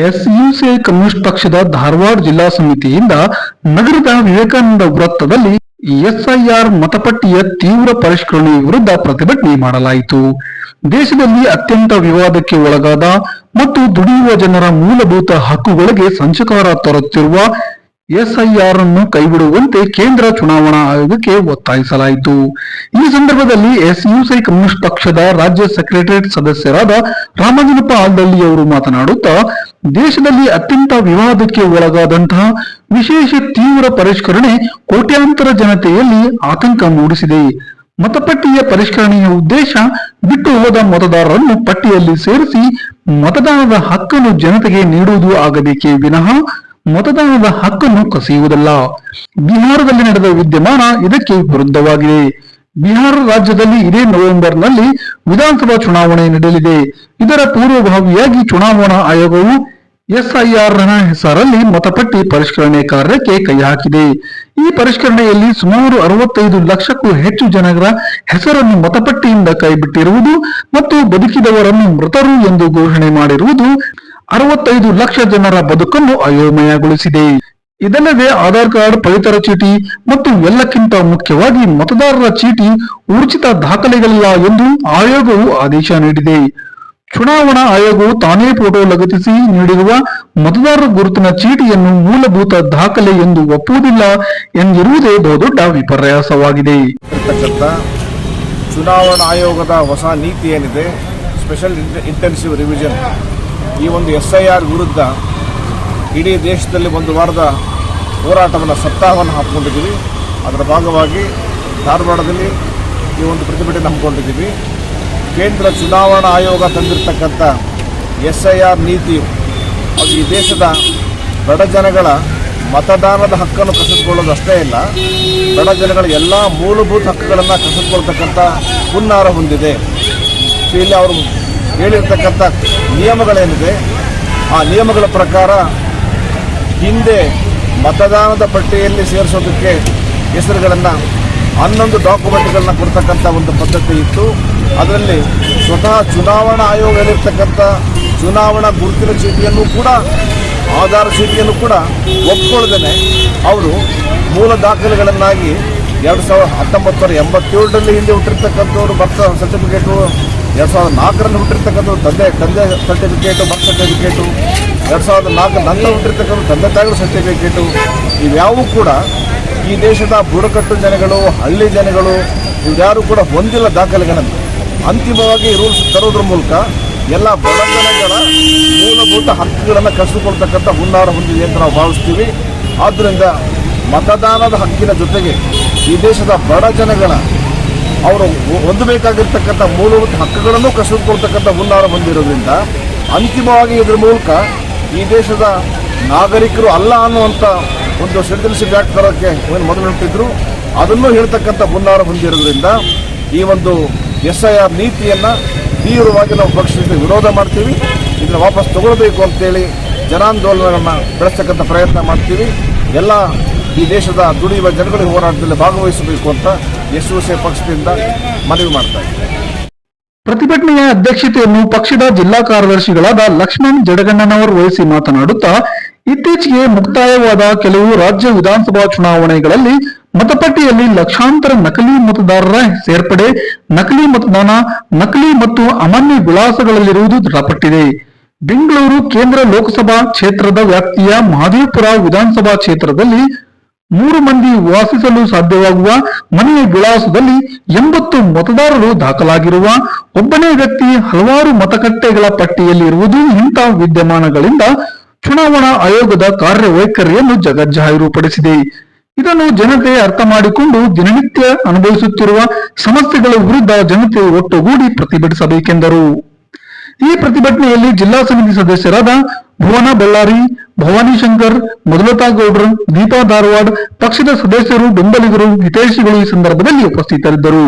ಎಸ್ಯುಸಿ communist ಪಕ್ಷದ ಧಾರವಾಡ ಜಿಲ್ಲಾ ಸಮಿತಿಯಿಂದ ನಗರದ ವಿವೇಕಾನಂದ ವೃತ್ತದಲ್ಲಿ ಎಸ್ಐಆರ್ ಮತಪಟ್ಟಿಯ ತೀವ್ರ ಪರಿಷ್ಕರಣೆ ವಿರುದ್ಧ ಪ್ರತಿಭಟನೆ ಮಾಡಲಾಯಿತು ದೇಶದಲ್ಲಿ ಅತ್ಯಂತ ವಿವಾದಕ್ಕೆ ಒಳಗಾದ ಮತ್ತು ದುಡಿಯುವ ಜನರ ಮೂಲಭೂತ ಹಕ್ಕುಗಳಿಗೆ ಸಂಚಕಾರ ತರುತ್ತಿರುವ ಎಸ್ಐಆರ್ ಅನ್ನು ಕೈಬಿಡುವಂತೆ ಕೇಂದ್ರ ಚುನಾವಣಾ ಆಯೋಗಕ್ಕೆ ಒತ್ತಾಯಿಸಲಾಯಿತು. ಈ ಸಂದರ್ಭದಲ್ಲಿ ಎಸ್ಯುಸೈ ಕಮ್ಯುನಿಸ್ಟ್ ಪಕ್ಷದ ರಾಜ್ಯ ಸೆಕ್ರೆಟರಿಯೇಟ್ ಸದಸ್ಯರಾದ ರಾಮಲಿಂಗಪ್ಪ ಅವರು ಮಾತನಾಡುತ್ತಾ, ದೇಶದಲ್ಲಿ ಅತ್ಯಂತ ವಿವಾದಕ್ಕೆ ಒಳಗಾದಂತಹ ವಿಶೇಷ ತೀವ್ರ ಪರಿಷ್ಕರಣೆ ಕೋಟ್ಯಾಂತರ ಜನತೆಯಲ್ಲಿ ಆತಂಕ ಮೂಡಿಸಿದೆ. ಮತಪಟ್ಟಿಯ ಪರಿಷ್ಕರಣೆಯ ಉದ್ದೇಶ ಬಿಟ್ಟು ಹೋದ ಮತದಾರರನ್ನು ಪಟ್ಟಿಯಲ್ಲಿ ಸೇರಿಸಿ ಮತದಾನದ ಹಕ್ಕನ್ನು ಜನತೆಗೆ ನೀಡುವುದು ಆಗಬೇಕೇ ವಿನಃ ಮತದಾನದ ಹಕ್ಕನ್ನು ಕಸಿಯುವುದಲ್ಲ. ಬಿಹಾರದಲ್ಲಿ ನಡೆದ ವಿದ್ಯಮಾನ ಇದಕ್ಕೆ ವಿರುದ್ಧವಾಗಿದೆ. ಬಿಹಾರ ರಾಜ್ಯದಲ್ಲಿ ಇದೇ ನವೆಂಬರ್ನಲ್ಲಿ ವಿಧಾನಸಭಾ ಚುನಾವಣೆ ನಡೆಯಲಿದೆ. ಇದರ ಪೂರ್ವಭಾವಿಯಾಗಿ ಚುನಾವಣಾ ಆಯೋಗವು ಎಸ್ಐಆರ್ನ ಹೆಸರಲ್ಲಿ ಮತಪಟ್ಟಿ ಪರಿಷ್ಕರಣೆ ಕಾರ್ಯಕ್ಕೆ ಕೈ ಹಾಕಿದೆ. ಈ ಪರಿಷ್ಕರಣೆಯಲ್ಲಿ ಸುಮಾರು ಅರವತ್ತೈದು ಲಕ್ಷಕ್ಕೂ ಹೆಚ್ಚು ಜನರ ಹೆಸರನ್ನು ಮತಪಟ್ಟಿಯಿಂದ ಕೈಬಿಟ್ಟಿರುವುದು ಮತ್ತು ಬದುಕಿದವರನ್ನು ಮೃತರು ಎಂದು ಘೋಷಣೆ ಮಾಡಿರುವುದು ಅರವತ್ತೈದು ಲಕ್ಷ ಜನರ ಬದುಕನ್ನು ಅಯೋಮಯಗೊಳಿಸಿದೆ. ಇದಲ್ಲದೆ ಆಧಾರ್ ಕಾರ್ಡ್ ಪಡಿತರ ಚೀಟಿ ಮತ್ತು ಎಲ್ಲಕ್ಕಿಂತ ಮುಖ್ಯವಾಗಿ ಮತದಾರರ ಚೀಟಿ ಉಚಿತ ದಾಖಲೆಗಳಿಲ್ಲ ಎಂದು ಆಯೋಗವು ಆದೇಶ ನೀಡಿದೆ. ಚುನಾವಣಾ ಆಯೋಗವು ತಾನೇ ಫೋಟೋ ಲಗತ್ತಿಸಿ ನೀಡಿರುವ ಮತದಾರರ ಗುರುತಿನ ಚೀಟಿಯನ್ನು ಮೂಲಭೂತ ದಾಖಲೆ ಎಂದು ಒಪ್ಪುವುದಿಲ್ಲ ಎಂದಿರುವುದೇ ಬಹುದೊಡ್ಡ ವಿಪರ್ಯಾಸವಾಗಿದೆ. ಚುನಾವಣಾ ಆಯೋಗದ ಹೊಸ ನೀತಿ ಏನಿದೆ? ಸ್ಪೆಷಲ್ ಇಂಟೆನ್ಸಿವ್ ರಿವಿಷನ್ ಈ ಒಂದು ಎಸ್ ಐ ಆರ್ ವಿರುದ್ಧ ಇಡೀ ದೇಶದಲ್ಲಿ ಒಂದು ವಾರದ ಹೋರಾಟವನ್ನು ಸಪ್ತಾಹವನ್ನು ಹಾಕ್ಕೊಂಡಿದ್ದೀವಿ. ಅದರ ಭಾಗವಾಗಿ ಧಾರವಾಡದಲ್ಲಿ ಈ ಒಂದು ಪ್ರತಿಭಟನೆ ಹಮ್ಮಿಕೊಂಡಿದ್ದೀವಿ. ಕೇಂದ್ರ ಚುನಾವಣಾ ಆಯೋಗ ತಂದಿರತಕ್ಕಂಥ ಎಸ್ ಐ ಆರ್ ನೀತಿ ಅದು ಈ ದೇಶದ ಬಡ ಜನಗಳ ಮತದಾನದ ಹಕ್ಕನ್ನು ಕಸಿದುಕೊಳ್ಳೋದು ಅಷ್ಟೇ ಇಲ್ಲ. ಬಡ ಜನಗಳ ಎಲ್ಲ ಮೂಲಭೂತ ಹಕ್ಕುಗಳನ್ನು ಕಸಿದುಕೊಳ್ತಕ್ಕಂಥ ಹುನ್ನಾರ ಹೊಂದಿದೆ. ಇಲ್ಲಿ ಅವರು ಹೇಳಿರ್ತಕ್ಕಂಥ ನಿಯಮಗಳೇನಿದೆ, ಆ ನಿಯಮಗಳ ಪ್ರಕಾರ ಹಿಂದೆ ಮತದಾನದ ಪಟ್ಟಿಯಲ್ಲಿ ಸೇರಿಸೋದಕ್ಕೆ ಹೆಸರುಗಳನ್ನು, ಹನ್ನೊಂದು ಡಾಕ್ಯುಮೆಂಟ್ಗಳನ್ನ ಕೊಡ್ತಕ್ಕಂಥ ಒಂದು ಪದ್ಧತಿ ಇತ್ತು. ಅದರಲ್ಲಿ ಸ್ವತಃ ಚುನಾವಣಾ ಆಯೋಗದಲ್ಲಿರ್ತಕ್ಕಂಥ ಚುನಾವಣಾ ಗುರುತಿನ ಚೀಟಿಯನ್ನು ಕೂಡ, ಆಧಾರ ಚೀಟಿಯನ್ನು ಕೂಡ ಒಪ್ಕೊಳ್ಳದೇ ಅವರು ಮೂಲ ದಾಖಲೆಗಳನ್ನಾಗಿ ಎರಡು ಸಾವಿರದ ಹತ್ತೊಂಬತ್ತು ಎಂಬತ್ತೇಳರಲ್ಲಿ ಹಿಂದೆ ಹುಟ್ಟಿರ್ತಕ್ಕಂಥವ್ರು ಬರ್ತ ಸರ್ಟಿಫಿಕೇಟು ಎರಡು ಸಾವಿರದ ನಾಲ್ಕರಲ್ಲಿ ಹುಟ್ಟಿರ್ತಕ್ಕಂಥ ತಂದೆ ತಂದೆ ಸರ್ಟಿಫಿಕೇಟು ಬರ್ತ್ ಸರ್ಟಿಫಿಕೇಟು ಎರಡು ಸಾವಿರದ ನಾಲ್ಕು ನಂತರ ಹುಟ್ಟಿರ್ತಕ್ಕಂಥ ತಂದೆ ತಾಯಿಗಳ ಸರ್ಟಿಫಿಕೇಟು ಇವ್ಯಾವೂ ಕೂಡ ಈ ದೇಶದ ಬುಡಕಟ್ಟು ಜನಗಳು, ಹಳ್ಳಿ ಜನಗಳು, ಇವ್ಯಾರು ಕೂಡ ಹೊಂದಿಲ್ಲ ದಾಖಲೆಗಳನ್ನು. ಅಂತಿಮವಾಗಿ ರೂಲ್ಸ್ ತರೋದ್ರ ಮೂಲಕ ಎಲ್ಲ ಬಡ ಜನಗಳ ಮೂಲಭೂತ ಹಕ್ಕುಗಳನ್ನು ಕಸಿದುಕೊಳ್ತಕ್ಕಂಥ ಹುನ್ನಾರ ಹೊಂದಿದೆ ಅಂತ ನಾವು ಭಾವಿಸ್ತೀವಿ. ಆದ್ದರಿಂದ ಮತದಾನದ ಹಕ್ಕಿನ ಜೊತೆಗೆ ಈ ದೇಶದ ಬಡ ಜನಗಳ ಅವರು ಹೊಂದಬೇಕಾಗಿರ್ತಕ್ಕಂಥ ಮೂಲಭೂತ ಹಕ್ಕುಗಳನ್ನು ಕಸಿದುಕೊಳ್ತಕ್ಕಂಥ ಹುನ್ನಾರ ಬಂದಿರೋದ್ರಿಂದ ಅಂತಿಮವಾಗಿ ಇದರ ಮೂಲಕ ಈ ದೇಶದ ನಾಗರಿಕರು ಅಲ್ಲ ಅನ್ನುವಂಥ ಒಂದು ಸೆಂಟೆನ್ಸಿ ಬ್ಯಾಕ್ ತರೋಕ್ಕೆ ಏನು ಮೊದಲು ಹೇಳ್ತಿದ್ರು. ಅದನ್ನು ಹೇಳ್ತಕ್ಕಂಥ ಹುನ್ನಾರ ಹೊಂದಿರೋದ್ರಿಂದ ಈ ಒಂದು ಎಸ್ ಐ ಆರ್ ನೀತಿಯನ್ನು ತೀವ್ರವಾಗಿ ನಾವು ಪಕ್ಷದಿಂದ ವಿರೋಧ ಮಾಡ್ತೀವಿ. ಇದನ್ನು ವಾಪಸ್ ತಗೊಳ್ಬೇಕು ಅಂತೇಳಿ ಜನಾಂದೋಲನಗಳನ್ನು ಬೆಳೆಸ್ತಕ್ಕಂಥ ಪ್ರಯತ್ನ ಮಾಡ್ತೀವಿ. ಎಲ್ಲ ಈ ದೇಶದ ದುಡಿಯುವ ಜನಗಳ ಹೋರಾಟದಲ್ಲಿ ಭಾಗವಹಿಸಬೇಕು ಅಂತ ಎಸ್ ಪಕ್ಷದಿಂದ ಮನವಿ ಮಾಡ್ತಾ ಪ್ರತಿಭಟನೆಯ ಅಧ್ಯಕ್ಷತೆಯನ್ನು ಪಕ್ಷದ ಜಿಲ್ಲಾ ಕಾರ್ಯದರ್ಶಿಗಳಾದ ಲಕ್ಷ್ಮಣ್ ಜಡಗಣ್ಣನವರು ವಹಿಸಿ ಮಾತನಾಡುತ್ತಾ, ಇತ್ತೀಚೆಗೆ ಮುಕ್ತಾಯವಾದ ಕೆಲವು ರಾಜ್ಯ ವಿಧಾನಸಭಾ ಚುನಾವಣೆಗಳಲ್ಲಿ ಮತಪಟ್ಟಿಯಲ್ಲಿ ಲಕ್ಷಾಂತರ ನಕಲಿ ಮತದಾರರ ಸೇರ್ಪಡೆ, ನಕಲಿ ಮತದಾನ, ನಕಲಿ ಮತ್ತು ಅಮಾನ್ಯ ವಿಳಾಸಗಳಲ್ಲಿರುವುದು ದೃಢಪಟ್ಟಿದೆ. ಬೆಂಗಳೂರು ಕೇಂದ್ರ ಲೋಕಸಭಾ ಕ್ಷೇತ್ರದ ವ್ಯಾಪ್ತಿಯ ಮಹದೇವಪುರ ವಿಧಾನಸಭಾ ಕ್ಷೇತ್ರದಲ್ಲಿ ಮೂರು ಮಂದಿ ವಾಸಿಸಲು ಸಾಧ್ಯವಾಗುವ ಮನೆಯ ವಿಳಾಸದಲ್ಲಿ ಎಂಬತ್ತು ಮತದಾರರು ದಾಖಲಾಗಿರುವ ಒಬ್ಬನೇ ವ್ಯಕ್ತಿ ಹಲವಾರು ಮತಗಟ್ಟೆಗಳ ಪಟ್ಟಿಯಲ್ಲಿ ಇರುವುದು ಇಂತಹ ವಿದ್ಯಮಾನಗಳಿಂದ ಚುನಾವಣಾ ಆಯೋಗದ ಕಾರ್ಯವೈಖರಿಯನ್ನು ಜಗಜ್ಜಾಹಿರುಪಡಿಸಿದೆ. ಇದನ್ನು ಜನತೆ ಅರ್ಥ ಮಾಡಿಕೊಂಡು ದಿನನಿತ್ಯ ಅನುಭವಿಸುತ್ತಿರುವ ಸಮಸ್ಯೆಗಳ ವಿರುದ್ಧ ಜನತೆ ಒಟ್ಟುಗೂಡಿ ಪ್ರತಿಭಟಿಸಬೇಕೆಂದರು. ಈ ಪ್ರತಿಭಟನೆಯಲ್ಲಿ ಜಿಲ್ಲಾ ಸಮಿತಿ ಸದಸ್ಯರಾದ ಭುವನ ಬಳ್ಳಾರಿ ಭವಾನಿ ಶಂಕರ್ ಮಧುಲತಾ ಗೌಡ್ರು ದೀಪಾ ಧಾರವಾಡ್ ಪಕ್ಷದ ಸದಸ್ಯರು ಬೆಂಬಲಿಗರು ಹಿತೈಷಿಗಳು ಈ ಸಂದರ್ಭದಲ್ಲಿ ಉಪಸ್ಥಿತರಿದ್ದರು.